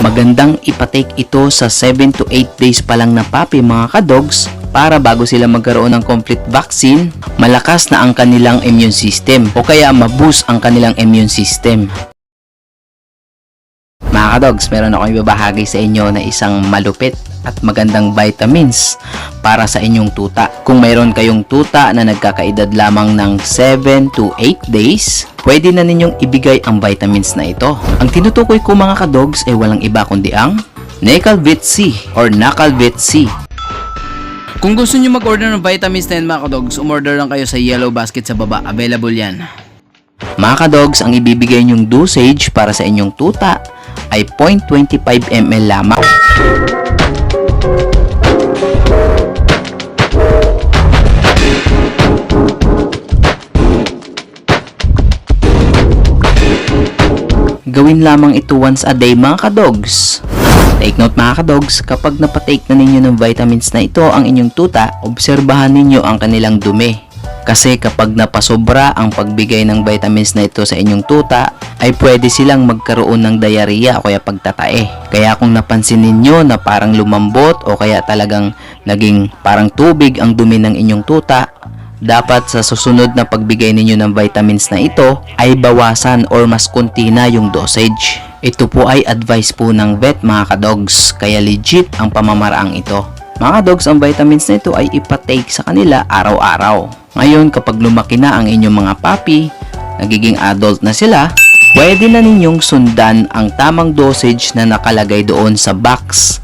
Magandang ipatake ito sa 7 to 8 days pa lang na puppy mga kadogs para bago sila magkaroon ng complete vaccine, malakas na ang kanilang immune system o kaya maboost ang kanilang immune system. Mga kadogs, meron akong ibabahagi sa inyo na isang malupit at magandang vitamins para sa inyong tuta. Kung mayroon kayong tuta na nagkakaedad lamang ng 7 to 8 days, pwede na ninyong ibigay ang vitamins na ito. Ang tinutukoy ko mga kadogs ay walang iba kundi ang Necalvit C or Nacalvit C. Kung gusto nyo mag-order ng vitamins na yan mga kadogs, umorder lang kayo sa yellow basket sa baba. Available yan. Mga kadogs, ang ibibigay nyong dosage para sa inyong tuta ay 0.25 ml lamang. Gawin lamang ito once a day mga kadogs. Take note mga kadogs, kapag napatake na ninyo ng vitamins na ito ang inyong tuta, obserbahan ninyo ang kanilang dumi. Kasi kapag napasobra ang pagbigay ng vitamins na ito sa inyong tuta, ay pwede silang magkaroon ng diarrhea o kaya pagtatae. Kaya kung napansin ninyo na parang lumambot o kaya talagang naging parang tubig ang dumi ng inyong tuta, dapat sa susunod na pagbigay ninyo ng vitamins na ito ay bawasan or mas konti na yung dosage. Ito po ay advice po ng vet mga kadogs, kaya legit ang pamamaraang ito. Mga kadogs, ang vitamins na ito ay ipatake sa kanila araw-araw. Ngayon, kapag lumaki na ang inyong mga puppy, nagiging adult na sila, pwede na ninyong sundan ang tamang dosage na nakalagay doon sa box